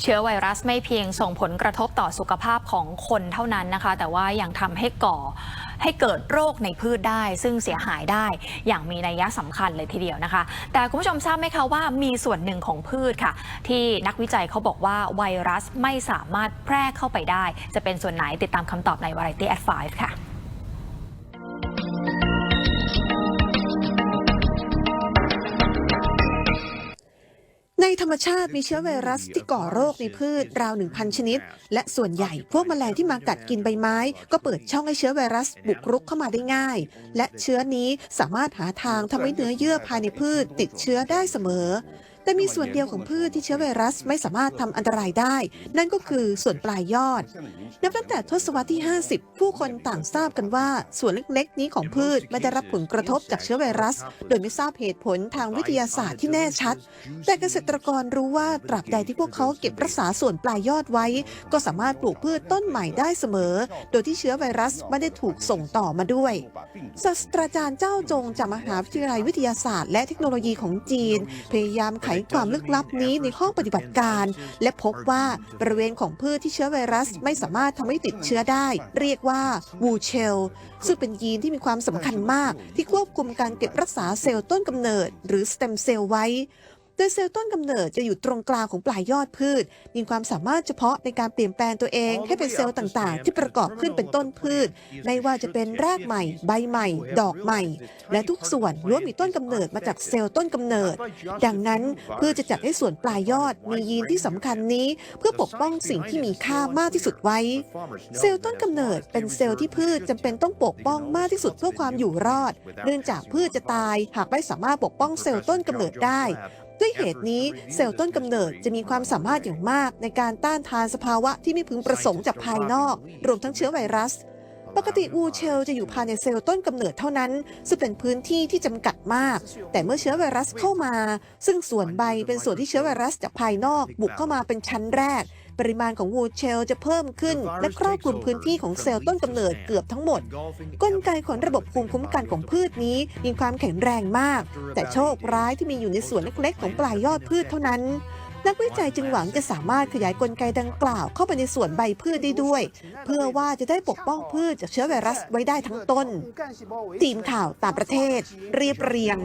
เชื้อไวรัสไม่เพียงส่งผลกระทบต่อสุขภาพของคนเท่านั้นนะคะ แต่ว่ายังทำให้ก่อให้เกิดโรคในพืชได้ ซึ่งเสียหายได้อย่างมีนัยสำคัญเลยทีเดียวนะคะ แต่คุณผู้ชมทราบไหมคะว่ามีส่วนหนึ่งของพืชค่ะ ที่นักวิจัยเขาบอกว่าไวรัสไม่สามารถแพร่เข้าไปได้ จะเป็นส่วนไหนติดตามคำตอบใน Variety at 5ค่ะ ธรรมชาติมีเชื้อไวรัสที่ก่อโรคในพืชราว 1,000 ชนิด และส่วนใหญ่พวกแมลงที่มากัดกินใบไม้ ก็เปิดช่องให้เชื้อไวรัสบุกรุกเข้ามาได้ง่าย และเชื้อนี้สามารถหาทางทำให้เนื้อเยื่อภายในพืชติดเชื้อได้เสมอ แต่มีส่วนเดียวของพืชที่เชื้อไวรัสไม่สามารถทำอันตรายได้ นั่นก็คือส่วนปลายยอด นับตั้งแต่ทศวรรษที่ 50 ผู้คนต่างทราบกันว่า ส่วนเล็กๆ นี้ของพืชไม่ได้รับผลกระทบจากเชื้อไวรัส โดยไม่ทราบเหตุผลทางวิทยาศาสตร์ที่แน่ชัด แต่เกษตรกรรู้ว่าตราบใดที่พวกเขาเก็บรักษาส่วนปลายยอดไว้ ก็สามารถปลูกพืชต้นใหม่ได้เสมอ โดยที่เชื้อไวรัสไม่ได้ถูกส่งต่อมาด้วยศาสตราจารย์เจ้าจงจากมหาวิทยาลัยวิทยาศาสตร์ และเทคโนโลยีของจีน พยายามไขความลึกลับนี้ในห้องปฏิบัติการ และพบว่าบริเวณของพืชที่เชื้อไวรัสไม่สามารถทำให้ติดเชื้อได้ เรียกว่าวูเชล ซึ่งเป็นยีนที่มีความสำคัญมาก ที่ควบคุมการเก็บรักษาเซลล์ต้นกำเนิด หรือสเต็มเซลล์ไว้ โดยเซลล์ต้นกำเนิดจะอยู่ตรงกลางของปลายยอดพืช มีความสามารถเฉพาะในการเปลี่ยนแปลงตัวเองให้เป็นเซลล์ต่างๆ ที่ประกอบขึ้นเป็นต้นพืช ไม่ว่าจะเป็นรากใหม่ ใบใหม่ ดอกใหม่ และทุกส่วนล้วนมีต้นกำเนิดมาจากเซลล์ต้นกำเนิด ดังนั้นพืชจะจัดให้ส่วนปลายยอดมียีนที่สำคัญนี้ เพื่อปกป้องสิ่งที่มีค่ามากที่สุดไว้ เซลล์ต้นกำเนิดเป็นเซลล์ที่พืชจำเป็นต้องปกป้องมากที่สุดเพื่อความอยู่รอด เนื่องจากพืชจะตายหากไม่สามารถปกป้องเซลล์ต้นกำเนิดได้ ด้วยเหตุนี้เซลล์ต้นกำเนิดจะมีความสามารถอย่างมากในการต้านทานสภาวะที่ไม่พึงประสงค์จากภายนอก รวมทั้งเชื้อไวรัส ปกติวูเชลจะอยู่ภายในเซลล์ต้นกำเนิดเท่านั้น ซึ่งเป็นพื้นที่ที่จำกัดมาก แต่เมื่อเชื้อไวรัสเข้ามา ซึ่งส่วนใบเป็นส่วนที่เชื้อไวรัสจากภายนอก บุกเข้ามาเป็นชั้นแรก ปริมาณของวูเชลจะเพิ่มขึ้น และครอบคลุมพื้นที่ของเซลล์ต้นกำเนิดเกือบทั้งหมด กลไกของระบบภูมิคุ้มกันของพืชนี้มีความแข็งแรงมาก แต่โชคร้ายที่มีอยู่ในส่วนเล็กๆ ของปลายยอดพืชเท่านั้นนักวิจัยจึงหวังจะสามารถขยายกลไกดังกล่าวเข้าไปในส่วนใบพืชได้ด้วย เพื่อว่าจะได้ปกป้องพืชจากเชื้อไวรัสไว้ได้ทั้งต้น ทีมข่าวต่างประเทศ เรียบเรียง